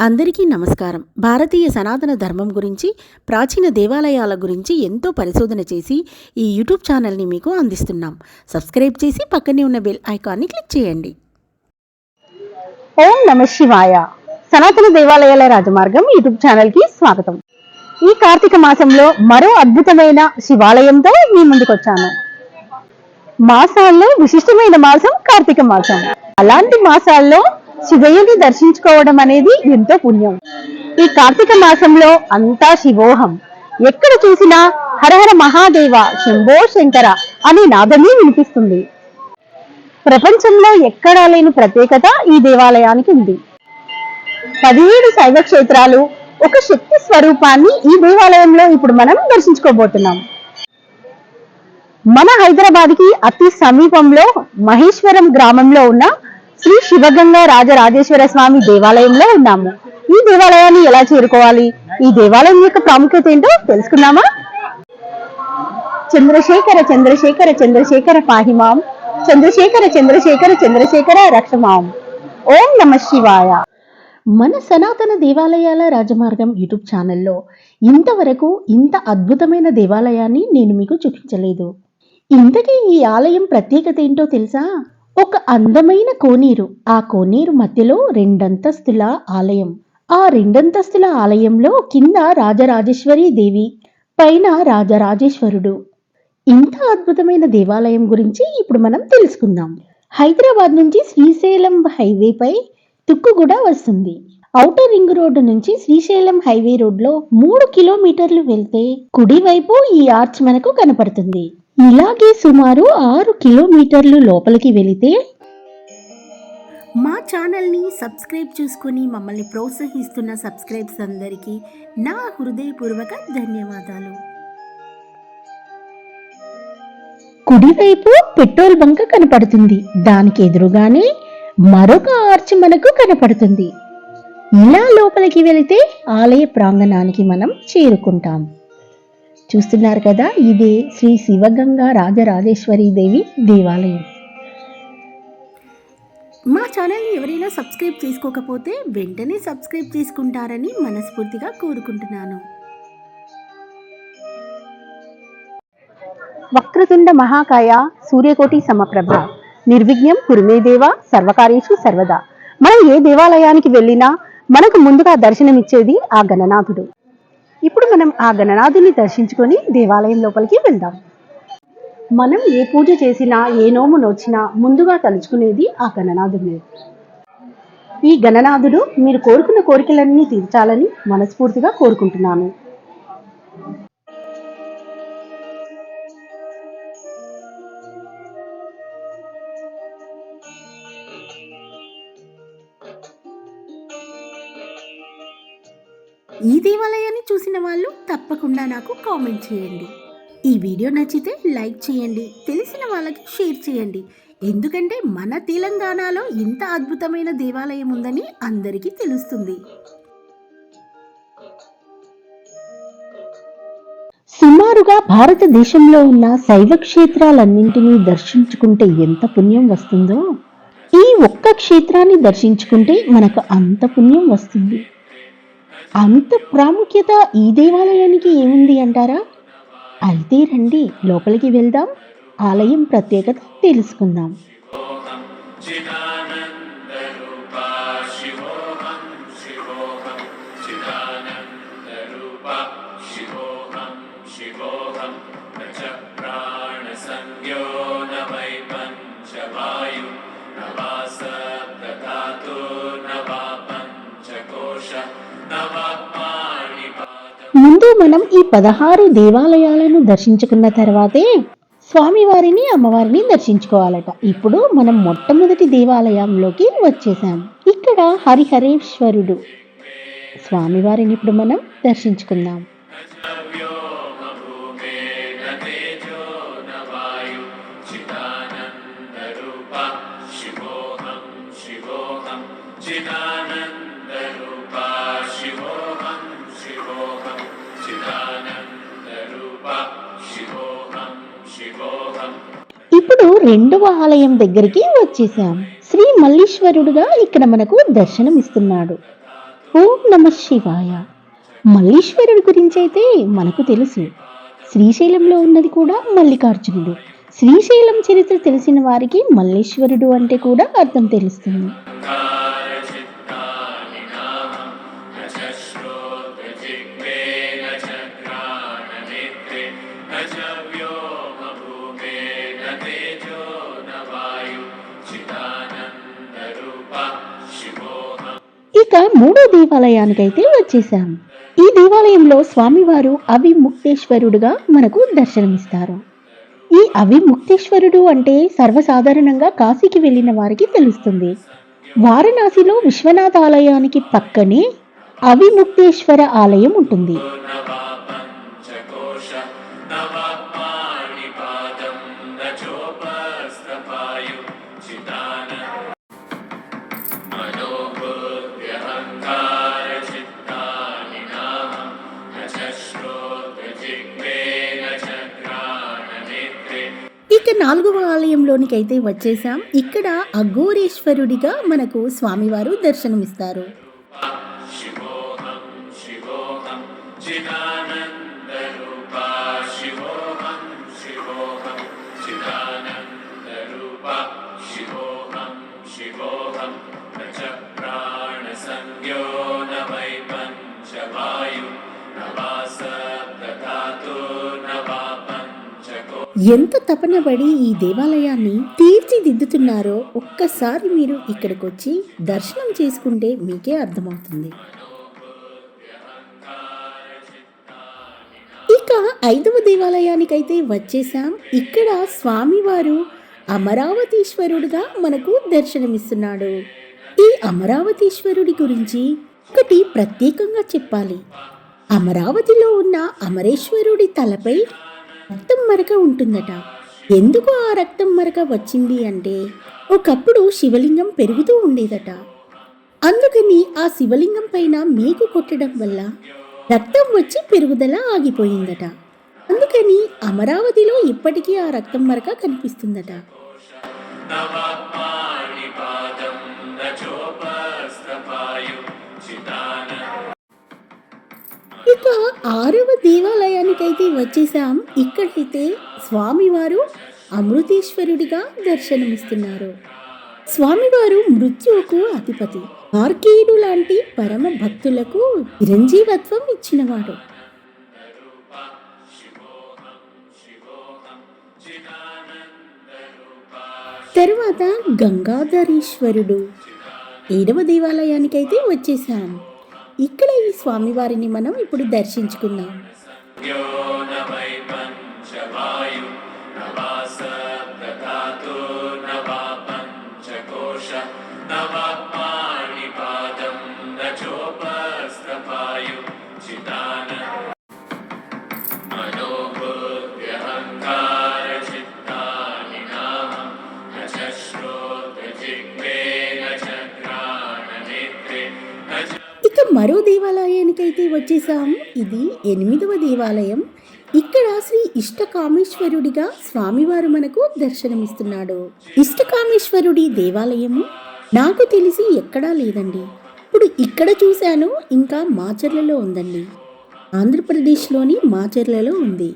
అందరికీ నమస్కారం. భారతీయ సనాతన ధర్మం గురించి ప్రాచీన దేవాలయాల గురించి ఎంతో పరిశోధన చేసి ఈ యూట్యూబ్ ఛానల్ని మీకు అందిస్తున్నాం. సబ్స్క్రైబ్ చేసి పక్కనే ఉన్న బెల్ ఐకాన్ని క్లిక్ చేయండి. ఓం నమ శివాయ. సనాతన దేవాలయాల రాజమార్గం యూట్యూబ్ ఛానల్కి స్వాగతం. ఈ కార్తీక మాసంలో మరో అద్భుతమైన శివాలయంతో మీ ముందుకొచ్చాను మాసాల్లో విశిష్టమైన మాసం కార్తీక మాసం. అలాంటి మాసాల్లో శివయ్యని దర్శించుకోవడం అనేది ఎంతో పుణ్యం. ఈ కార్తీక మాసంలో అంతా శివోహం. ఎక్కడ చూసినా హరహర మహాదేవ శంభో శంకర అనే నాదమే వినిపిస్తుంది. ప్రపంచంలో ఎక్కడా లేని ప్రత్యేకత ఈ దేవాలయానికి ఉంది. పదిహేడు శైవ క్షేత్రాలు ఒక శక్తి స్వరూపాన్ని ఈ దేవాలయంలో ఇప్పుడు మనం దర్శించుకోబోతున్నాం. మన హైదరాబాద్కి అతి సమీపంలో మహేశ్వరం గ్రామంలో ఉన్న శ్రీ శివగంగా రాజరాజేశ్వర స్వామి దేవాలయంలో ఉన్నాము. ఈ దేవాలయాన్ని ఎలా చేరుకోవాలి? ఈ దేవాలయం యొక్క ప్రాముఖ్యత ఏంటో తెలుసుకుందామా? చంద్రశేఖర చంద్రశేఖర చంద్రశేఖర పాహిమాం. చంద్రశేఖర చంద్రశేఖర చంద్రశేఖర రక్షమాం. ఓం నమ శివాయ. మన సనాతన దేవాలయాల రాజమార్గం యూట్యూబ్ ఛానల్లో ఇంతవరకు ఇంత అద్భుతమైన దేవాలయాన్ని నేను మీకు చూపించలేదు. ఇంతకీ ఈ ఆలయం ప్రత్యేకత ఏంటో తెలుసా? ఒక అందమైన కోనేరు. ఆ కోనేరు మధ్యలో రెండంతస్తుల ఆలయం. ఆ రెండంతస్తుల ఆలయంలో కింద రాజరాజేశ్వరి దేవి పైన రాజరాజేశ్వరుడు. ఇంత అద్భుతమైన దేవాలయం గురించి ఇప్పుడు మనం తెలుసుకుందాం. హైదరాబాద్ నుంచి శ్రీశైలం హైవేపై తుక్కుగూడ వస్తుంది. ఔటర్ రింగ్ రోడ్డు నుంచి శ్రీశైలం హైవే రోడ్లో మూడు కిలోమీటర్లు వెళ్తే కుడివైపు ఈ ఆర్చ్ మనకు కనపడుతుంది. ఇలాగే సుమారు ఆరు కిలోమీటర్లు లోపలికి వెళితే మా ఛానల్ని సబ్స్క్రైబ్ చేసుకొని మమ్మల్ని ప్రోత్సహిస్తున్న సబ్స్క్రైబ్స్ అందరికీ నా హృదయపూర్వక ధన్యవాదాలు. కుడివైపు పెట్రోల్ బంక్ కనపడుతుంది. దానికి ఎదురుగానే మరొక ఆర్చ్ మనకు కనపడుతుంది. ఇలా లోపలికి వెళితే ఆలయ ప్రాంగణానికి మనం చేరుకుంటాం. చూస్తున్నారు కదా ఇదే శ్రీ శివగంగా రాజరాజేశ్వరి దేవి దేవాలయం. మా ఛానల్ని ఎవరైనా సబ్స్క్రైబ్ చేసుకోకపోతే వెంటనే సబ్స్క్రైబ్ చేసుకుంటారని మనస్ఫూర్తిగా కోరుకుంటున్నాను. వక్రతుండ మహాకాయ సూర్యకోటి సమప్రభ. నిర్విఘ్నం కురుమే దేవ సర్వకార్యేషు సర్వదా. మనం ఏ దేవాలయానికి వెళ్ళినా మనకు ముందుగా దర్శనమిచ్చేది ఆ గణనాథుడు. ఇప్పుడు మనం ఆ గణనాథుని దర్శించుకొని దేవాలయం లోపలికి వెళ్దాం. మనం ఏ పూజ చేసినా ఏ నోము నోచినా ముందుగా తలుచుకునేది ఆ గణనాథుడిని. ఈ గణనాథుడు మీరు కోరుకున్న కోరికలన్నీ తీర్చాలని మనస్ఫూర్తిగా కోరుకుంటున్నాను. ఈ దేవాలయాన్ని చూసిన వాళ్ళు తప్పకుండా నాకు కామెంట్ చేయండి. ఈ వీడియో నచ్చితే లైక్ చేయండి తెలిసిన వాళ్ళకి షేర్ చేయండి. ఎందుకంటే మన తెలంగాణలో ఇంత అద్భుతమైన దేవాలయం ఉందని అందరికీ తెలుస్తుంది. సుమారుగా భారతదేశంలో ఉన్న శైవ క్షేత్రాలన్నింటినీ దర్శించుకుంటే ఎంత పుణ్యం వస్తుందో? ఈ ఒక్క క్షేత్రాన్ని దర్శించుకుంటే మనకు అంత పుణ్యం వస్తుంది. అంత ప్రాముఖ్యత ఈ దేవాలయానికి ఏముంది అంటారా? అయితే రండి లోపలికి వెళ్దాం. ఆలయం ప్రత్యేకత తెలుసుకుందాం. మనం ఈ పదహారు దేవాలయాలను దర్శించుకున్న తర్వాతే స్వామివారిని అమ్మవారిని దర్శించుకోవాలట. ఇప్పుడు మనం మొట్టమొదటి దేవాలయంలోకి వచ్చేసాం ఇక్కడ హరిహరేశ్వరుడు. స్వామివారిని ఇప్పుడు మనం దర్శించుకుందాం. ఇప్పుడు రెండవ ఆలయం దగ్గరికి వచ్చేసాం శ్రీ మల్లీశ్వరుడుగా ఇక్కడ మనకు దర్శనం ఇస్తున్నాడు ఓం నమ శివాయ. మల్లీశ్వరుడి గురించి అయితే మనకు తెలుసు. శ్రీశైలంలో ఉన్నది కూడా మల్లికార్జునుడు. శ్రీశైలం చరిత్ర తెలిసిన వారికి మల్లేశ్వరుడు అంటే కూడా అర్థం తెలుస్తుంది. ఇక మూడో దేవాలయానికైతే వచ్చేసాం ఈ దేవాలయంలో స్వామివారు అవిముక్తేశ్వరుడుగా మనకు దర్శనమిస్తారు. ఈ అవిముక్తేశ్వరుడు అంటే సర్వసాధారణంగా కాశీకి వెళ్ళిన వారికి తెలుస్తుంది. వారణాసిలో విశ్వనాథ ఆలయానికి పక్కనే అవిముక్తేశ్వర ఆలయం ఉంటుంది. నాలుగవ ఆలయంలోనికి అయితే వచ్చేసాం ఇక్కడ అఘోరేశ్వరుడిగా మనకు స్వామివారు దర్శనమిస్తారు. చిదానంద. ఎంత తపనబడి ఈ దేవాలయాన్ని తీర్చిదిద్దుతున్నారో ఒక్కసారి మీరు ఇక్కడికి వచ్చి దర్శనం చేసుకుంటే మీకే అర్థమవుతుంది. ఇక ఐదవ దేవాలయానికైతే వచ్చేసాం ఇక్కడ స్వామివారు అమరావతీశ్వరుడుగా మనకు దర్శనమిస్తున్నాడు. ఈ అమరావతీశ్వరుడి గురించి ఒకటి ప్రత్యేకంగా చెప్పాలి. అమరావతిలో ఉన్న అమరేశ్వరుడి తలపై రక్తం మరక ఉంటుందట. ఎందుకు ఆ రక్తం మరక వచ్చింది అంటే ఒకప్పుడు శివలింగం పెరుగుతూ ఉండేదట. అందుకని ఆ శివలింగం పైన మేకు కొట్టడం వల్ల రక్తం వచ్చి పెరుగుదల ఆగిపోయిందట. అందుకని అమరావతిలో ఇప్పటికీ ఆ రక్తం మరక కనిపిస్తుందట. ఇక ఆరవ దేవాలయానికైతే వచ్చేసాం. ఇక్కడైతే స్వామివారు అమృతేశ్వరుడిగా దర్శనమిస్తున్నారు. స్వామివారు మృత్యువుకు అధిపతి. మార్కేయుడు లాంటి పరమ భక్తులకు చిరంజీవత్వం ఇచ్చినవాడు. తరువాత గంగాధరీశ్వరుడు ఏడవ దేవాలయానికైతే వచ్చేసాం. ఇక్కడ ఈ స్వామివారిని మనం ఇప్పుడు దర్శించుకుందాం. వచ్చేసాం ఇది ఎనిమిదవ దేవాలయం. ఇక్కడ శ్రీ ఇష్టకామేశ్వరుడిగా స్వామివారు మనకు దర్శనమిస్తున్నాడు. ఇష్టకామేశ్వరుడి దేవాలయము నాకు తెలిసి ఎక్కడా లేదండి. ఇప్పుడు ఇక్కడ చూశాను ఇంకా మాచర్లలో ఉందండి. ఆంధ్రప్రదేశ్లోని మాచర్లలో ఉంది.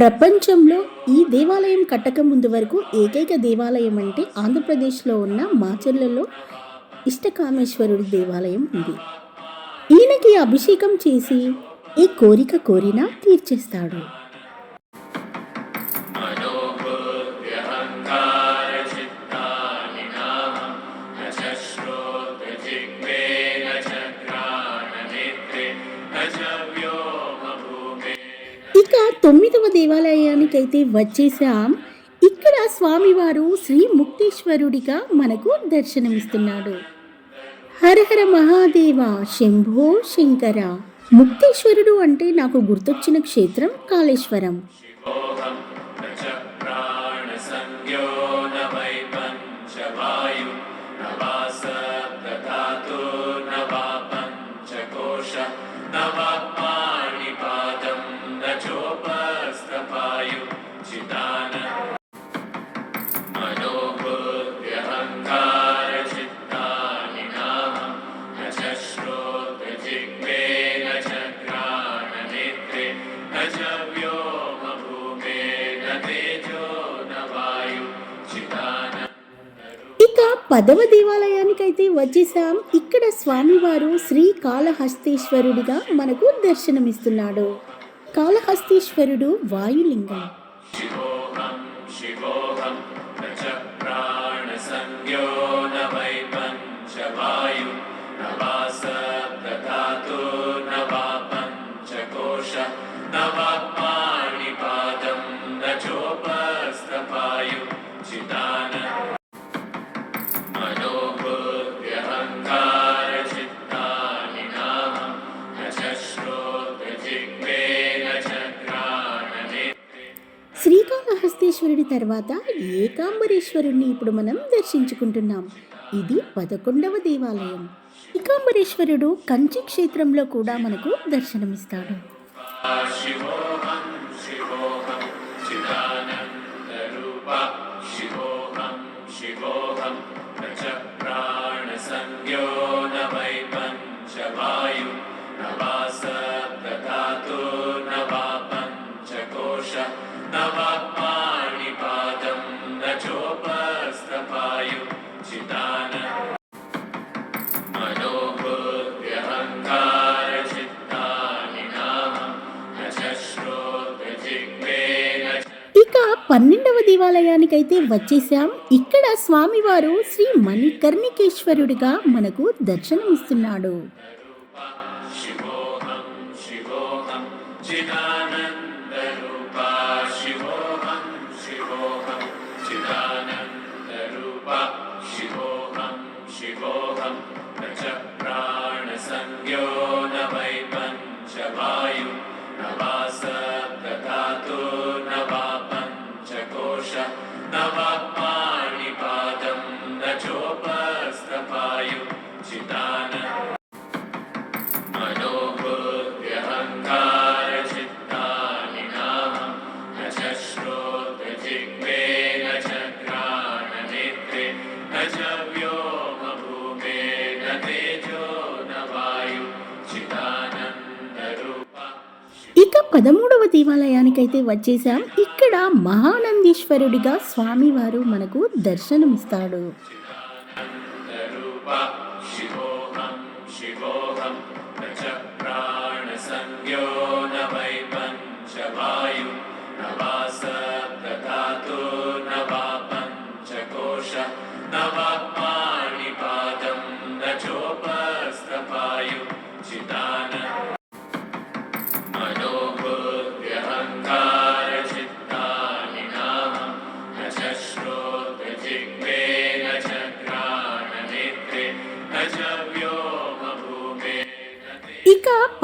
ప్రపంచంలో ఈ దేవాలయం కట్టక ముందు వరకు ఏకైక దేవాలయం అంటే ఆంధ్రప్రదేశ్లో ఉన్న మాచర్లలో ఇష్టకామేశ్వరుడి దేవాలయం ఉంది. శివుడికి అభిషేకం చేసి ఏ కోరిక కోరినా తీర్చేస్తాడు. ఇక తొమ్మిదవ దేవాలయానికైతే వచ్చేసాం. ఇక్కడ స్వామివారు శ్రీ ముక్తేశ్వరుడిగా మనకు దర్శనమిస్తున్నాడు. హర హర మహాదేవ శంభో శంకర. ముక్తేశ్వరుడు అంటే నాకు గుర్తొచ్చిన క్షేత్రం కాళేశ్వరం. పదవ దేవాలయానికైతే వచ్చేసాం. ఇక్కడ స్వామివారు శ్రీ కాళహస్తీశ్వరుడిగా మనకు దర్శనమిస్తున్నాడు. కాళహస్తీశ్వరుడు వాయులింగం. శ్రీకాళహస్తేశ్వరుడి తర్వాత ఏకాంబరేశ్వరుణ్ణి ఇప్పుడు మనం దర్శించుకుంటున్నాం. ఇది పదకొండవ దేవాలయం. ఏకాంబరేశ్వరుడు కంచి క్షేత్రంలో కూడా మనకు దర్శనమిస్తాడు. పన్నెండవ దేవాలయానికైతే వచ్చేసాం ఇక్కడ స్వామివారు శ్రీ మణికర్ణికేశ్వరుడిగా మనకు దర్శనమిస్తున్నాడు. न वा पाणिपादं न चोपस्तपायु चितान मनोबुद्ध्यहङ्कारचित्तानि नाहं न च श्रोत्रजिह्वे न च घ्राणनेत्रे न च व्योमभूमे न तेजो न वायु चिदानन्दरूपा ఇక పదమూడవ దేవాలయానికైతే వచ్చేసాం ఇక్కడ మహానందీశ్వరుడిగా స్వామివారు మనకు దర్శనమిస్తాడు.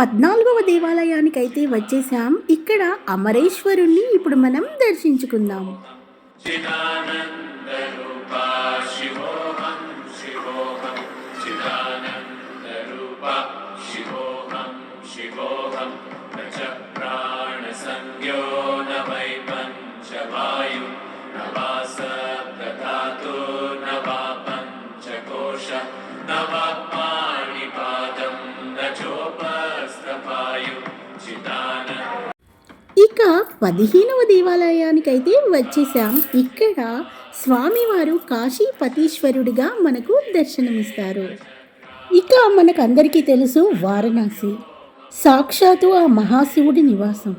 పద్నాలుగవ దేవాలయానికైతే వచ్చేసాం. ఇక్కడ అమరేశ్వరుణ్ణి ఇప్పుడు మనం దర్శించుకుందాం. పదిహేనవ దేవాలయానికైతే వచ్చేసాం. ఇక్కడ స్వామివారు కాశీపతీశ్వరుడిగా మనకు దర్శనమిస్తారు. ఇక మనకందరికీ తెలుసు వారణాసి. సాక్షాత్తు ఆ మహాశివుడి నివాసం.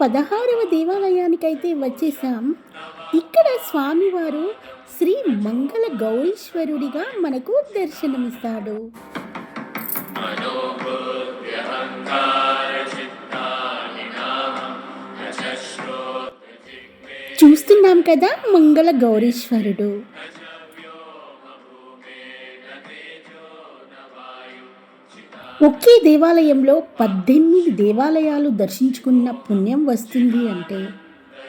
పదహారవ దేవాలయానికైతే వచ్చేసాం ఇక్కడ స్వామివారు శ్రీ మంగళ గౌరీశ్వరుడిగా మనకు దర్శనమిస్తాడు. చూస్తున్నాం కదా మంగళ గౌరీశ్వరుడు. ఒకే దేవాలయంలో పద్దెనిమిది దేవాలయాలు దర్శించుకున్న పుణ్యం వస్తుంది అంటే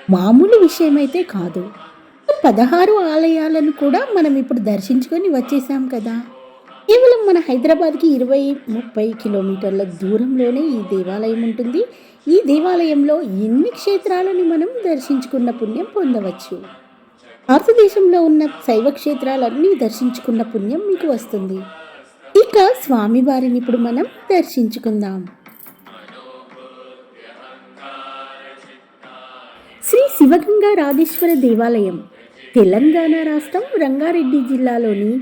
మామూలు విషయమైతే కాదు. పదహారు ఆలయాలను కూడా మనం ఇప్పుడు దర్శించుకొని వచ్చేసాం కదా. కేవలం మన హైదరాబాద్కి ఇరవై ముప్పై కిలోమీటర్ల దూరంలోనే ఈ దేవాలయం ఉంటుంది. ఈ దేవాలయంలో ఎన్ని క్షేత్రాలను మనం దర్శించుకున్న పుణ్యం పొందవచ్చు? భారతదేశంలో ఉన్న శైవ క్షేత్రాలన్నీ దర్శించుకున్న పుణ్యం మీకు వస్తుంది. ఇక స్వామివారిని ఇప్పుడు మనం దర్శించుకుందాం. శ్రీ శివగంగా రాజేశ్వర దేవాలయం తెలంగాణ రాష్ట్రం రంగారెడ్డి జిల్లాలోని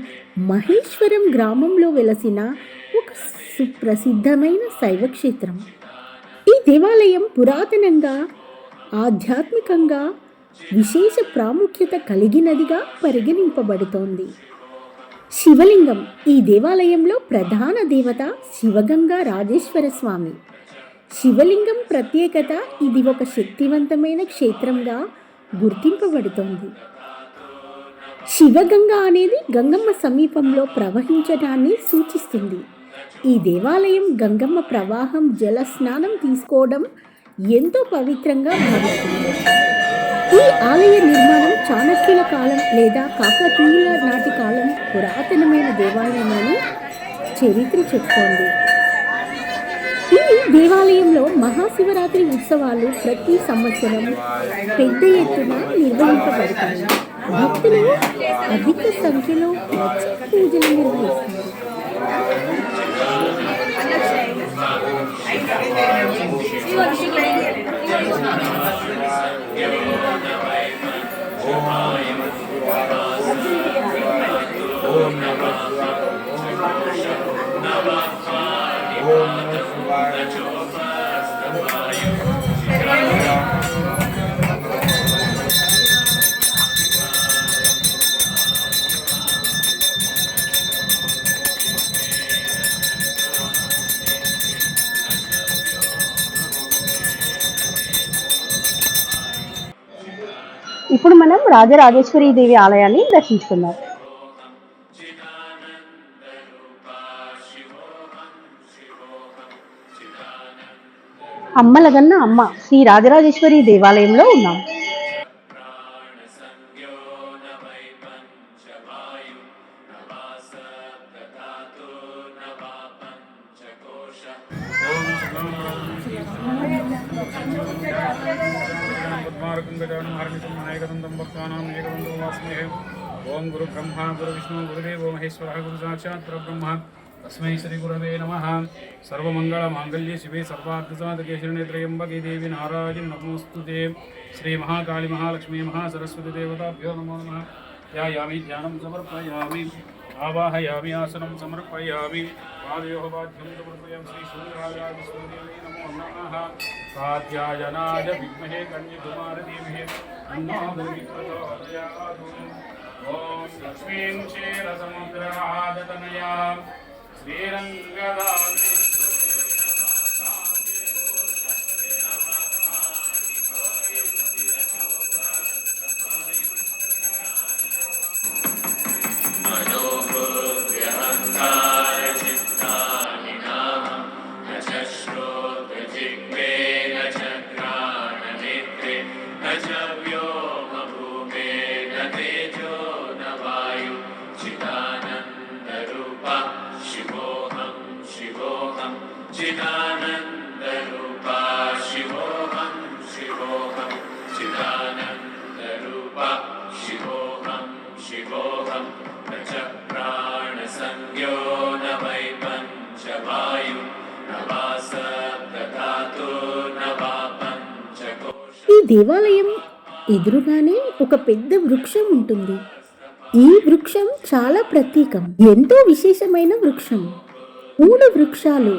మహేశ్వరం గ్రామంలో వెలసిన ఒక సుప్రసిద్ధమైన శైవ క్షేత్రం ఈ దేవాలయం పురాతనంగా ఆధ్యాత్మికంగా విశేష ప్రాముఖ్యత కలిగినదిగా పరిగణింపబడుతోంది. శివలింగం ఈ దేవాలయంలో ప్రధాన దేవత శివగంగా రాజేశ్వర స్వామి. శివలింగం ప్రత్యేకత ఇది ఒక శక్తివంతమైన క్షేత్రంగా గుర్తింపబడుతోంది. శివగంగ అనేది గంగమ్మ సమీపంలో ప్రవహించడాన్ని సూచిస్తుంది. ఈ దేవాలయం గంగమ్మ ప్రవాహం జల స్నానం తీసుకోవడం ఎంతో పవిత్రంగా భావిస్తుంది ఈ ఆలయ నిర్మాణం చాణక్యుల కాలం లేదా కాకతీయుల నాటి కాలం పురాతనమైన దేవాలయమని చరిత్ర చెప్తోంది ఈ దేవాలయంలో మహాశివరాత్రి ఉత్సవాలు ప్రతి సంవత్సరం పెద్ద ఎత్తున నిర్వహింపబడతాయి భక్తులు అధిక సంఖ్యలో వచ్చి పూజలు నిర్వహిస్తారు ఇప్పుడు మనం రాజరాజేశ్వరి దేవి ఆలయాన్ని దర్శించుకుందాం. అమ్మలగన్న అమ్మ శ్రీ రాజరాజేశ్వరి దేవాలయంలో ఉన్నాం. तस्मै गुरुदेवो महेश्वरः गुरुसाक्षात् परब्रह्म। तस्मै श्रीगुरवे नमः। सर्वमङ्गलमाङ्गल्ये शिव सर्वार्थसाधकेशरणे त्र्यम्बके देवि नारायण नमोऽस्तु ते। श्रीमहाकालिमहालक्ष्मी महासरस्वतीदेवताभ्यो नमो नम। ध्यायामि, ध्यान समर्पयामी। आवाहयामी, आसन समर्पयामी। पादयोः बाध्यं समर्पयामि। श्रीशूराजादिसूर्यवे नमो नमः। स्वाध्यायनाय विद्महे कन्यकुमारदेवे अन्नादविप्रचोदयात् శ్రీ సూర్యరాజాదిస్వదేవే నమో నమః దేవాలయం ఎదురుగానే ఒక పెద్ద వృక్షం ఉంటుంది. ఈ వృక్షం చాలా ప్రత్యేకం. ఎంతో విశేషమైన వృక్షం. మూడు వృక్షాలు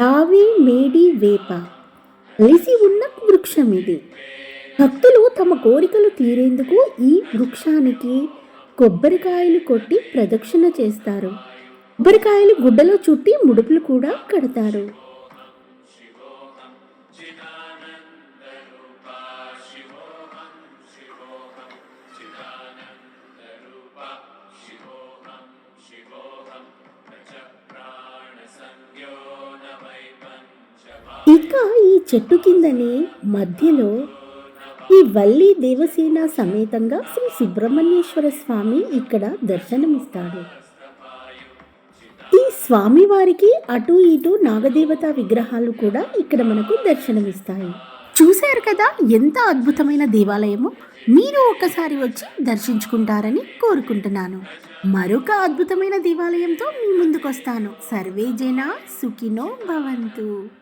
రావి మేడి వేప కలిసి ఉన్న వృక్షం ఇది. భక్తులు తమ కోరికలు తీరేందుకు ఈ వృక్షానికి కొబ్బరికాయలు కొట్టి ప్రదక్షిణ చేస్తారు. కొబ్బరికాయలు గుడ్డలో చుట్టి ముడుపులు కూడా కడతారు. ఇక ఈ చెట్టు కిందనే మధ్యలో ఈ వల్లి దేవసేన సమేతంగా శ్రీ సుబ్రహ్మణ్యేశ్వర స్వామి ఇక్కడ దర్శనమిస్తాడు. స్వామివారికి అటు ఇటు నాగదేవత విగ్రహాలు కూడా ఇక్కడ మనకు దర్శనమిస్తాయి. చూశారు కదా ఎంత అద్భుతమైన దేవాలయమో? మీరు ఒకసారి వచ్చి దర్శించుకుంటారని కోరుకుంటున్నాను. మరొక అద్భుతమైన దేవాలయంతో మీ ముందుకొస్తాను. సర్వే సుఖినో భవంతు.